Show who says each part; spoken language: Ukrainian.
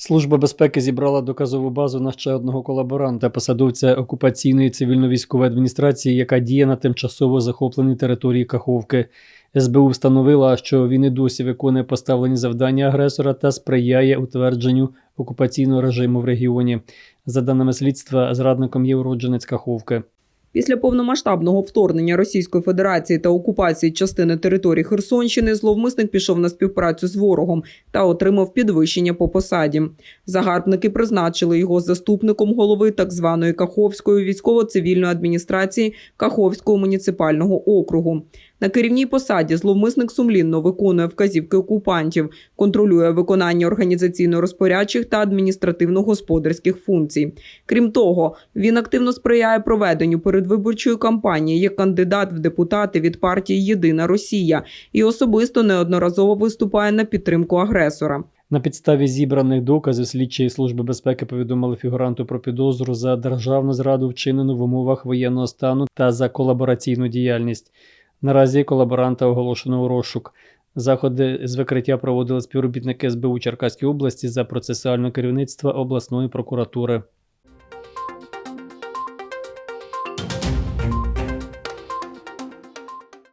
Speaker 1: Служба безпеки зібрала доказову базу на ще одного колаборанта, посадовця окупаційної цивільно-військової адміністрації, яка діє на тимчасово захопленій території Каховки. СБУ встановила, що він і досі виконує поставлені завдання агресора та сприяє утвердженню окупаційного режиму в регіоні. За даними слідства, зрадником є уродженець Каховки.
Speaker 2: Після повномасштабного вторгнення Російської Федерації та окупації частини території Херсонщини зловмисник пішов на співпрацю з ворогом та отримав підвищення по посаді. Загарбники призначили його заступником голови так званої Каховської військово-цивільної адміністрації Каховського муніципального округу. На керівній посаді зловмисник сумлінно виконує вказівки окупантів, контролює виконання організаційно-розпорядчих та адміністративно-господарських функцій. Крім того, він активно сприяє проведенню передвиборчої кампанії як кандидат в депутати від партії Єдина Росія і особисто неодноразово виступає на підтримку агресора.
Speaker 1: На підставі зібраних доказів слідчі служби безпеки повідомили фігуранту про підозру за державну зраду, вчинену в умовах воєнного стану та за колабораційну діяльність. Наразі колаборанта оголошено у розшук. Заходи з викриття проводили співробітники СБУ Черкаської області за процесуальне керівництво обласної прокуратури.